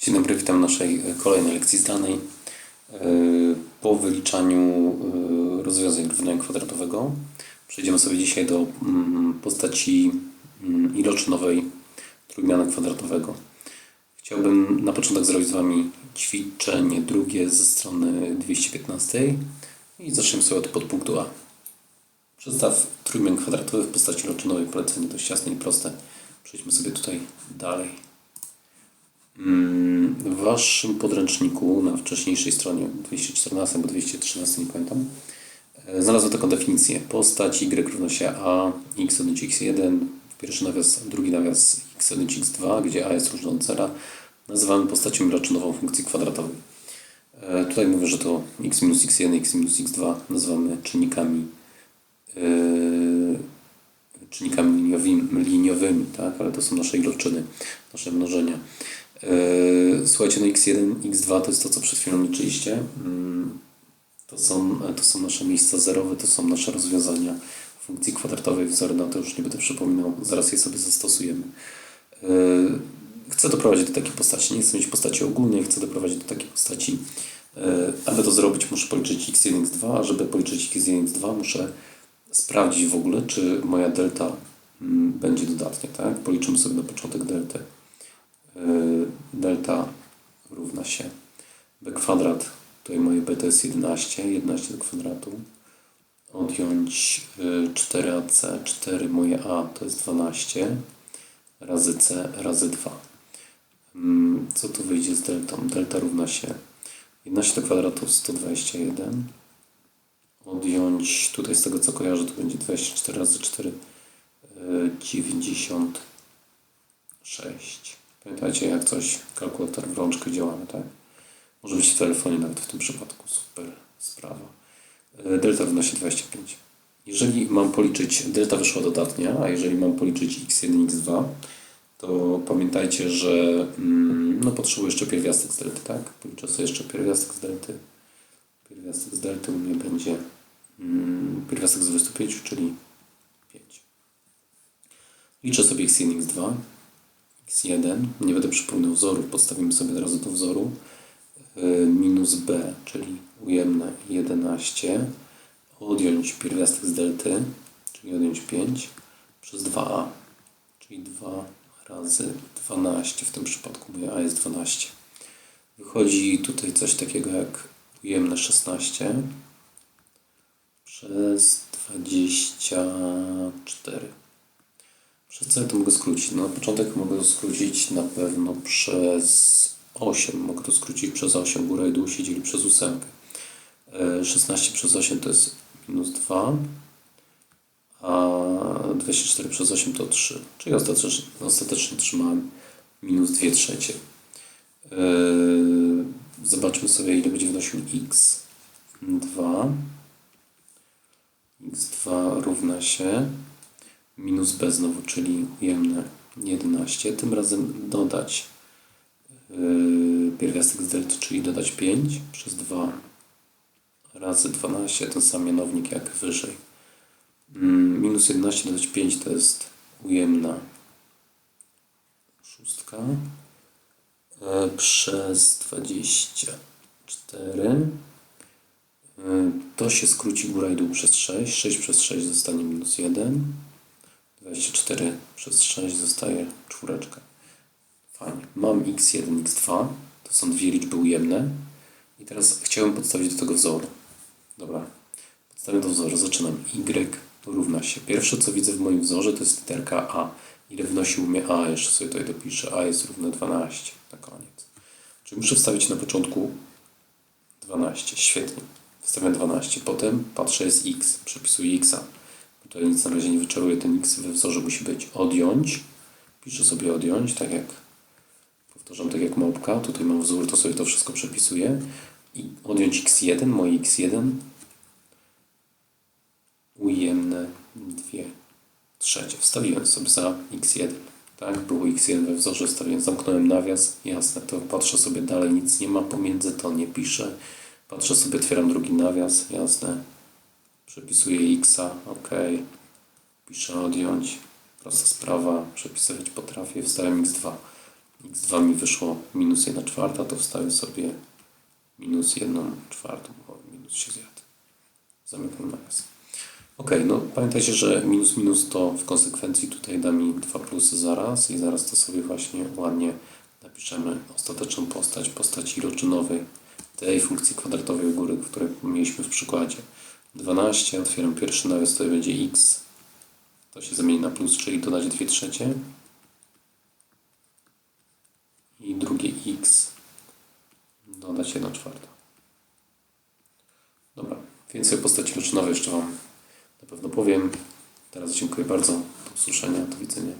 Dzień dobry, witam naszej e, kolejnej lekcji zdalnej. E, Po wyliczaniu e, rozwiązań równania kwadratowego przejdziemy sobie dzisiaj do mm, postaci mm, iloczynowej trójmiana kwadratowego. Chciałbym na początek zrobić z Wami ćwiczenie drugie ze strony 215 i zaczniemy sobie od podpunktu A. Przedstaw trójmian kwadratowy w postaci iloczynowej, polecenie dość jasne i proste. Przejdźmy sobie tutaj dalej. Mm, W Waszym podręczniku na wcześniejszej stronie 214 albo 213, nie pamiętam, e, znalazłem taką definicję. Postać y równa się a, x1 czy x1, pierwszy nawias, drugi nawias x1 czy x2, gdzie a jest różne od zera, nazywamy postacią ileczynową funkcji kwadratowej. E, Tutaj mówię, że to x minus x1, x minus x2 nazywamy czynnikami e, czynnikami liniowymi, liniowymi, tak? ale to są nasze iloczyny, nasze mnożenia. Yy, Słuchajcie, no x1, x2 to jest to, co przed chwilą liczyliście. Mm, To są, to są nasze miejsca zerowe, to są nasze rozwiązania funkcji kwadratowej. Wzory na to już nie będę przypominał, zaraz je sobie zastosujemy. Yy, Chcę doprowadzić do takiej postaci, nie chcę mieć postaci ogólnej, chcę doprowadzić do takiej postaci. Yy, Aby to zrobić, muszę policzyć x1, x2, a żeby policzyć x1, x2, muszę sprawdzić w ogóle, czy moja delta mm, będzie dodatnia, tak? Policzymy sobie na początek deltę. Yy, Delta równa się b kwadrat, tutaj moje b to jest 11, 11 do kwadratu. Odjąć yy, 4ac, 4 moje a to jest 12, razy c razy 2. Mm, Co tu wyjdzie z deltą? Delta równa się 11 do kwadratu 121 odjąć tutaj z tego co kojarzę to będzie 24 razy 4 yy, 96 pamiętajcie jak coś kalkulator w rączkę działamy tak może być w telefonie nawet w tym przypadku super sprawa Yy, delta wynosi 25 jeżeli mam policzyć delta wyszła dodatnia a jeżeli mam policzyć x1 x2 to pamiętajcie, że mm, no, potrzebuję jeszcze pierwiastek z delty, tak? Policzę sobie jeszcze pierwiastek z delty. Pierwiastek z delty u mnie będzie mm, pierwiastek z 25, czyli 5. Liczę sobie x1, x2, x1. Nie będę przypominał wzorów, podstawimy sobie od razu do wzoru. Yy, minus b, czyli ujemne 11. Odjąć pierwiastek z delty, czyli odjąć 5 przez 2a, czyli 2 razy 12. W tym przypadku moje a jest 12. Wychodzi tutaj coś takiego jak ujemne 16 przez 24. Przez co ja to mogę skrócić? No na początek mogę to skrócić na pewno przez 8. Mogę to skrócić przez 8. Góra i dół się dzieli przez 8. 16 przez 8 to jest minus 2 a 24 przez 8 to 3, czyli ostatecznie, ostatecznie trzymałem minus 2 trzecie. Yy, Zobaczmy sobie, ile będzie wynosił x. 2. x2 równa się minus b znowu, czyli ujemne 11. Tym razem dodać yy, pierwiastek z delty, czyli dodać 5 przez 2 razy 12, ten sam mianownik jak wyżej. Mm, Minus 11 dodać 5 to jest ujemna szóstka e, przez 24. E, To się skróci góra i dół przez 6. 6 przez 6 zostanie minus 1. 24 przez 6 zostaje czwóreczka. Fajnie. Mam x1, x2. To są dwie liczby ujemne. I teraz chciałem podstawić do tego wzoru. Dobra. Podstawię do wzoru. Zaczynam. y równa się. Pierwsze, co widzę w moim wzorze, to jest literka a. Ile wnosił mnie a? Jeszcze sobie tutaj dopiszę. a jest równe 12. Na koniec. Czyli muszę wstawić na początku 12. Świetnie. Wstawiam 12. Potem patrzę jest x. Przepisuję xa. Tutaj nic na razie nie wyczaruję. Ten x we wzorze musi być odjąć. Piszę sobie odjąć, tak jak powtarzam, tak jak małpka. Tutaj mam wzór, to sobie to wszystko przepisuję. I odjąć x1, moje x1 ujemne 2 trzecie. Wstawiłem sobie za x1. Tak, było x1 we wzorze, wstawiłem, zamknąłem nawias, jasne, to patrzę sobie dalej, nic nie ma pomiędzy, to nie piszę. Patrzę sobie, otwieram drugi nawias, jasne. Przepisuję x, ok. Piszę odjąć, prosta sprawa, przepisywać potrafię, wstawiam x2. x2 mi wyszło minus 1 czwarta, to wstawię sobie minus 1 czwartą, minus się zjadł. Zamykam nawias. Ok, no pamiętajcie, że minus minus to w konsekwencji tutaj da mi dwa plusy zaraz i zaraz to sobie właśnie ładnie napiszemy ostateczną postać, postaci iloczynowej tej funkcji kwadratowej u góry, której mieliśmy w przykładzie. 12, otwieram pierwszy nawias, to będzie x, to się zamieni na plus, czyli dodać 2 trzecie i drugie x dodać 1 czwarta. Dobra, więcej o postaci iloczynowej jeszcze Wam na pewno powiem. Teraz dziękuję bardzo. Do usłyszenia. Do widzenia.